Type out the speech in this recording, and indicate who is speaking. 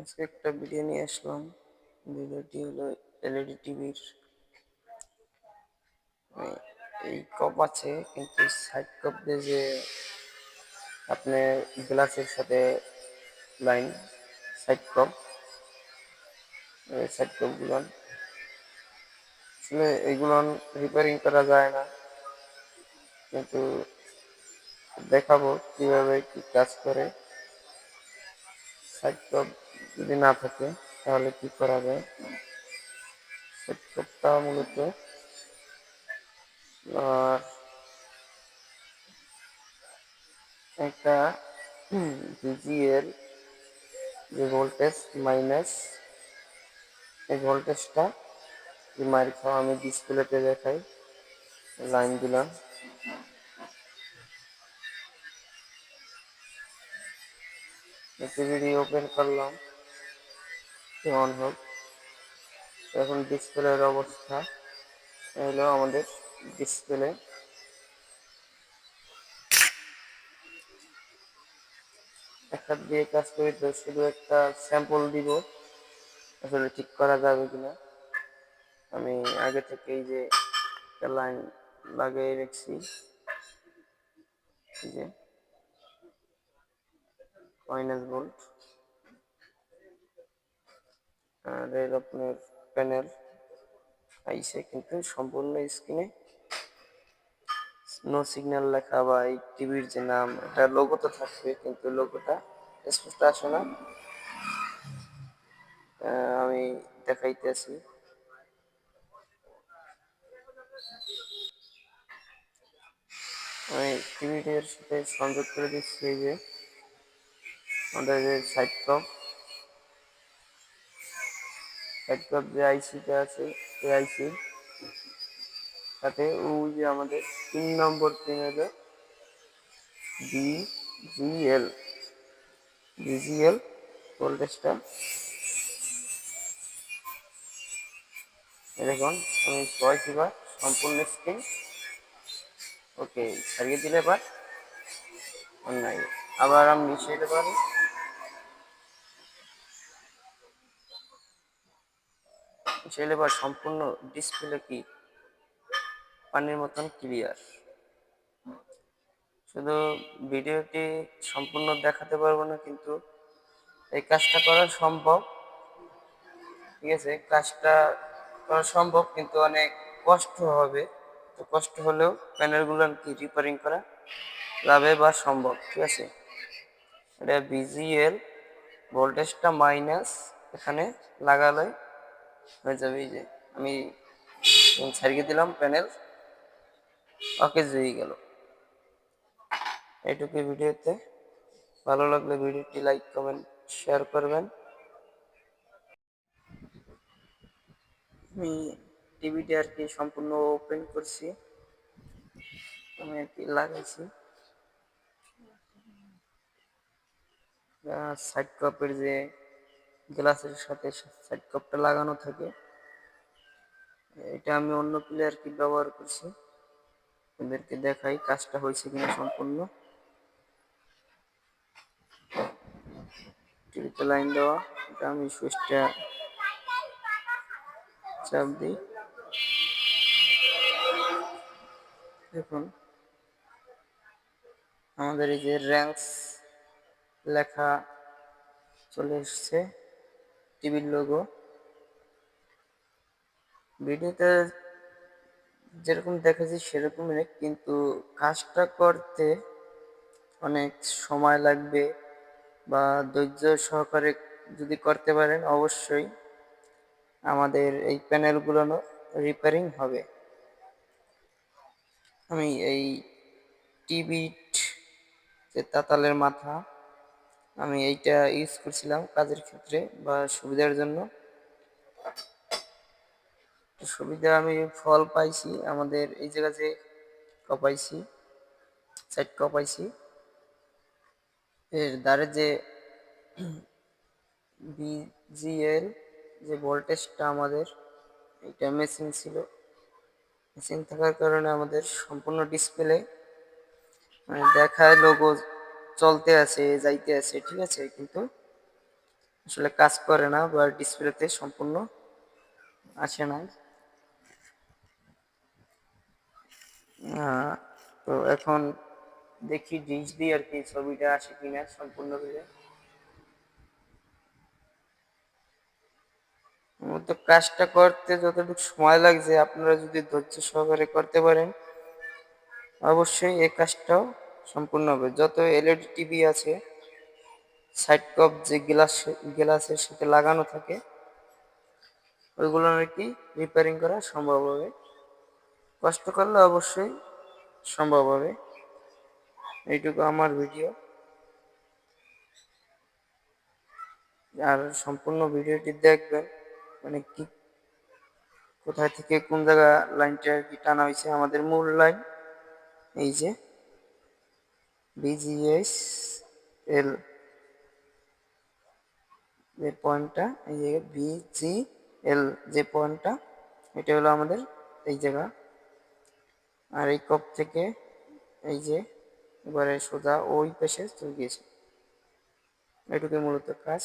Speaker 1: আজকে একটা ভিডিও নিয়ে আসলাম। ভিডিওটি হলো এলইডি টিভির এই কপ আছে, কিন্তু সাইড কপ দিয়ে যে আপনি গ্লাসের সাথে লাইন সাইড কপ সাইড কপগুলো আসলে এইগুলো রিপেয়ারিং করা যায় না। কিন্তু দেখাবো কীভাবে কি কাজ করে। সাইড কপ যদি না থাকে, তাহলে কি করা যায়? কপটা মূলত একটা ভিজিএল যে ভোল্টেজ মাইনাস এই ভোল্টেজটা মারি খাওয়া আমি ডিসপ্লেতে দেখাই লাইন দিলাম। টিভিটি ওপেন করলাম। অন হোক। এখন ডিসপ্লের অবস্থা হলো আমাদের ডিসপ্লে একটা দিয়ে কাজ করি তো শুধু একটা স্যাম্পল দিব। আসলে ঠিক করা যাবে কিনা? আমি আগে থেকেই যে একটা লাইন লাগিয়ে রেখেছি। যে। মাইনাস ভোল্ট আর এর আপনার প্যানেল আইসে কিন্তু সম্পূর্ণ স্ক্রিনে নো সিগন্যাল লেখা বা এই টিভির যে নাম, এটা তো থাকবে, কিন্তু লোগোটা স্পষ্ট আসে না। আমি দেখাইতেছি আমি টিভিটির সাথে সংযোগ করে দিচ্ছি এই যে, আমাদের যে সাইট টপ সাইড টপ যে আইসিটা আছে সেই আইসি সাথে ওই যে আমাদের তিন নম্বর পিন হলো বিজিএল বিজিএল ভোল্টেজটা দেখুন, আমি ছয় এবার সম্পূর্ণ স্ক্রিন ওকে ছাড়িয়ে দিলে এবার নাই আবার আমি মিশিয়ে দিতে পারি মিশিয়ে এবার সম্পূর্ণ ডিসপ্লে কি পানির মতন ক্লিয়ার শুধু ভিডিওটি সম্পূর্ণ দেখাতে পারব না, কিন্তু এই কাজটা করা সম্ভব। ঠিক আছে কাজটা করা সম্ভব, কিন্তু অনেক কষ্ট হবে। তো কষ্ট হলেও প্যানেলগুলো কি রিপেয়ারিং করা যাবে বা সম্ভব, ঠিক আছে? এটা বিজিএল ভোল্টেজটা মাইনাস এখানে লাগালে হয়ে যাবে যে আমি ছাড়িয়ে দিলাম প্যানেল ওকে হয়ে গেল। এইটুকু ভিডিওতে। ভালো লাগলে ভিডিওটি লাইক কমেন্ট শেয়ার করবেন। আমি টিভিটি আর কি সম্পূর্ণ ওপেন করছি। আমি আর কি লাগাইছি। সাইড কাপের যে গ্লাসের সাথে সাইড কাপটা লাগানো থাকে। এটা আমি অন্য প্লেয়ার কি ব্যবহার করছি। ওদেরকে দেখাই কাজটা হয়েছে কিনা সম্পূর্ণ। টিভিতে লাইন দেওয়া। এটা আমি সুইচটা চাপ দিই। দেখুন। আমাদের এই যে র্যাঙ্কস লেখা চলে এসছে। টিভির লোগো ভিডিওতে যেরকম দেখেছি সেরকমই কিন্তু কাজটা করতে অনেক সময় লাগবে বা ধৈর্য সহকারে যদি করতে পারেন, অবশ্যই আমাদের এই প্যানেলগুলো রিপেয়ারিং হবে। আমি এই টিবিট যে তাতালের মাথা আমি এইটা ইউজ করছিলাম কাজের ক্ষেত্রে বা সুবিধার জন্য। সুবিধা আমি ফল পাইছি, আমাদের এই জায়গা যে কপাইছি সাইড কপাইছি এর দ্বারে যে বিজিএল যে ভোল্টেজটা আমাদের, এটা মেশিন ছিল। মেশিন থাকার কারণে আমাদের সম্পূর্ণ ডিসপ্লে মানে দেখায় লোগো চলতে আছে, যাইতে আছে, ঠিক আছে, কিন্তু আসলে কাজ করে না, বা ডিসপ্লেতে সম্পূর্ণ আসে না তো এখন দেখি ডিশ দিয়ে আর কি, ছবিটা আসে কিনা সম্পূর্ণ করে তো কাজটা করতে যতটুকু সময় লাগছে, আপনারা যদি ধৈর্য সহকারে করতে পারেন, অবশ্যই এই কাজটাও সম্পূর্ণ হবে যত এলইডি টিভি আছে সাইড কপ যে গ্লাস গ্লাসের সাথে লাগানো থাকে, ওইগুলো আর কি রিপেয়ারিং করা সম্ভব হবে। কষ্ট করলে অবশ্যই সম্ভব হবে। এইটুকু আমার ভিডিও আর সম্পূর্ণ ভিডিওটি দেখবেন মানে কি, কোথায় থেকে কোন জায়গা লাইনটা কি টানা হয়েছে, আমাদের মূল লাইন, এই যে। বিজিএস এল যে পয়েন্টটা, এই জায়গায় বিজি এল যে পয়েন্টটা, এটা হলো আমাদের এই জায়গা। আর এই কপ থেকে এই যে এবারে সোজা ওই পাশে চলে গিয়েছে। এটুকুই মূলত কাজ।